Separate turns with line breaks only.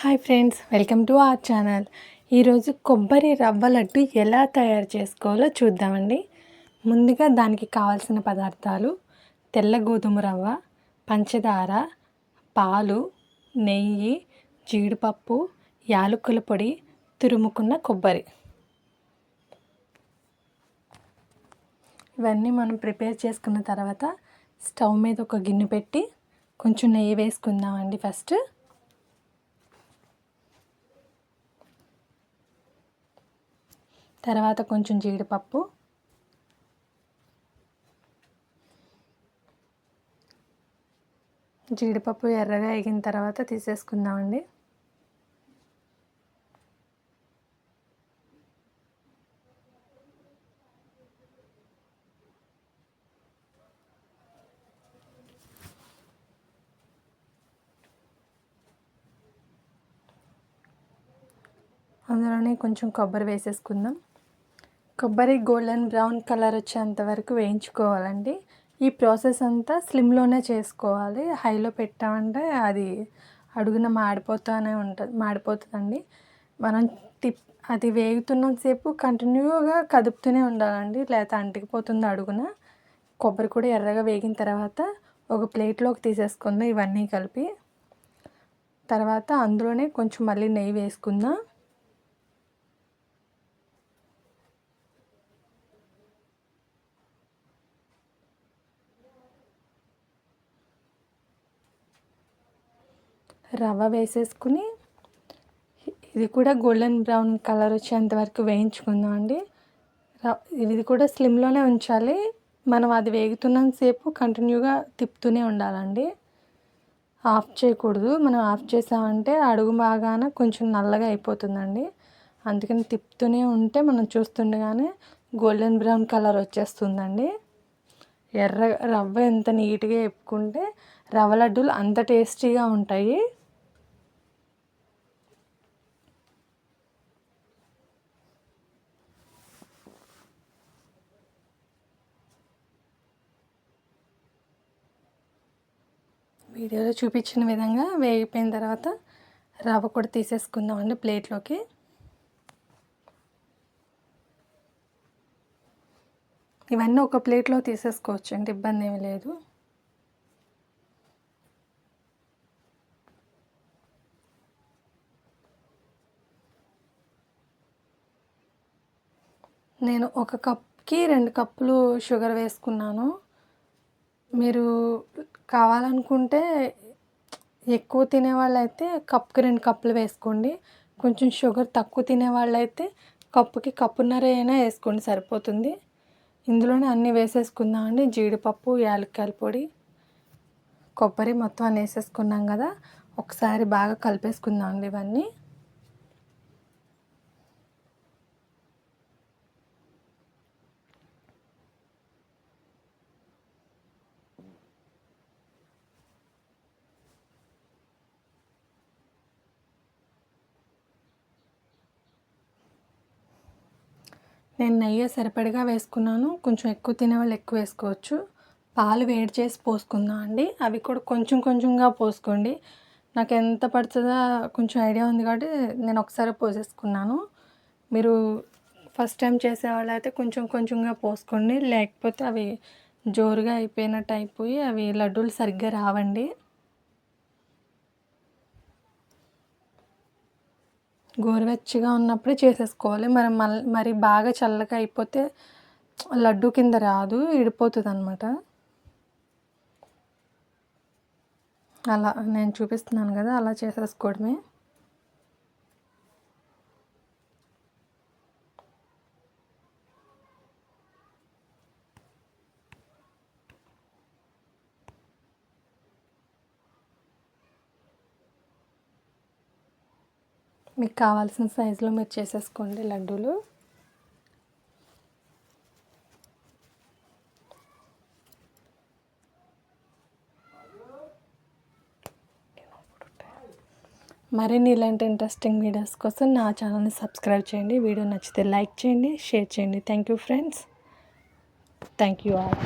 Hi friends welcome to our channel. ఈరోజు కొబ్బరి రవ్వ లడ్డు ఎలా తయారు చేసుకోవాలో చూద్దామండి. ముందుగా దానికి కావాల్సిన పదార్థాలు తెల్ల గోధుమ రవ్వ పంచదార పాలు నెయ్యి జీడిపప్పు యాలకుల పొడి తురుముకున్న కొబ్బరి. ఇవన్నీ మనం ప్రిపేర్ చేసుకున్న తర్వాత స్టవ్ మీద ఒక గిన్నె పెట్టి కొంచెం నెయ్యి వేసుకుందామండి ఫస్ట్. తర్వాత కొంచెం జీడిపప్పు. జీడిపప్పు ఎర్రగా ఎగిన తర్వాత తీసేసుకుందామండి. అందులోనే కొంచెం కొబ్బరి వేసేసుకుందాం. కొబ్బరి గోల్డెన్ బ్రౌన్ కలర్ వచ్చేంత వరకు వేయించుకోవాలండి. ఈ ప్రాసెస్ అంతా స్లిమ్లోనే చేసుకోవాలి. హైలో పెట్టామంటే అది అడుగున మాడిపోతూనే ఉంటుంది మాడిపోతుందండి. మనం టిప్ అది వేగుతున్నంతసేపు కంటిన్యూగా కదుపుతూనే ఉండాలండి. లేకపోతే అంటికిపోతుంది అడుగున. కొబ్బరి కూడా ఎర్రగా వేగిన తర్వాత ఒక ప్లేట్లోకి తీసేసుకుందాం ఇవన్నీ కలిపి. తర్వాత అందులోనే కొంచెం మళ్ళీ నెయ్యి వేసుకుందాం. రవ్వ వేసేసుకుని ఇది కూడా గోల్డెన్ బ్రౌన్ కలర్ వచ్చేంత వరకు వేయించుకుందాం అండి. ఇది కూడా స్లిమ్లోనే ఉంచాలి. మనం అది వేగుతున్నంతసేపు కంటిన్యూగా తిప్పుతూనే ఉండాలండి. ఆఫ్ చేయకూడదు. మనం ఆఫ్ చేసామంటే అడుగు బాగాన కొంచెం నల్లగా అయిపోతుందండి. అందుకని తిప్పుతూనే ఉంటే మనం చూస్తుండగానే గోల్డెన్ బ్రౌన్ కలర్ వచ్చేస్తుందండి. ఎర్ర రవ్వ ఎంత నీట్గా వేపుకుంటే రవ్వ లడ్డూలు అంత టేస్టీగా ఉంటాయి. వీడియోలో చూపించిన విధంగా వేగిపోయిన తర్వాత రవ్వ కూడా తీసేసుకుందామండి ప్లేట్లోకి. ఇవన్నీ ఒక ప్లేట్లో తీసేసుకోవచ్చు అండి ఇబ్బంది ఏమి లేదు. నేను ఒక కప్కి రెండు కప్పులు షుగర్ వేసుకున్నాను. మీరు కావాలనుకుంటే ఎక్కువ తినే వాళ్ళైతే కప్కి రెండు కప్పులు వేసుకోండి. కొంచెం షుగర్ తక్కువ తినే వాళ్ళైతే కప్పుకి కప్పున్నర అయినా వేసుకోండి సరిపోతుంది. ఇందులోనే అన్నీ వేసేసుకుందామండి జీడిపప్పు యాలక్కాయల పొడి కొబ్బరి మొత్తం అన్నీ వేసేసుకున్నాం కదా. ఒకసారి బాగా కలిపేసుకుందాం అండి ఇవన్నీ. నేను నెయ్యి సరిపడిగా వేసుకున్నాను. కొంచెం ఎక్కువ తినేవాళ్ళు ఎక్కువ వేసుకోవచ్చు. పాలు వేడి చేసి పోసుకుందాం అండి. అవి కూడా కొంచెం కొంచెంగా పోసుకోండి. నాకు ఎంత పడుతుందో కొంచెం ఐడియా ఉంది కాబట్టి నేను ఒకసారి పోసేసుకున్నాను. మీరు ఫస్ట్ టైం చేసేవాళ్ళు అయితే కొంచెం కొంచెంగా పోసుకోండి. లేకపోతే అవి జోరుగా అయిపోయినట్టు అయిపోయి అవి లడ్డూలు సరిగ్గా రావండి. గోరువెచ్చగా ఉన్నప్పుడే చేసేసుకోవాలి. మరి మళ్ళీ మరి బాగా చల్లగా అయిపోతే లడ్డు కింద రాదు ఇడిపోతుంది అనమాట అలా నేను చూపిస్తున్నాను కదా అలా చేసేసుకోవడమే. మీకు కావాల్సిన సైజులో మీరు చేసేసుకోండి లడ్డూలు. మరిన్ని ఇలాంటి ఇంట్రెస్టింగ్ వీడియోస్ కోసం నా ఛానల్ని సబ్స్క్రైబ్ చేయండి. వీడియో నచ్చితే లైక్ చేయండి షేర్ చేయండి. Thank you friends thank you all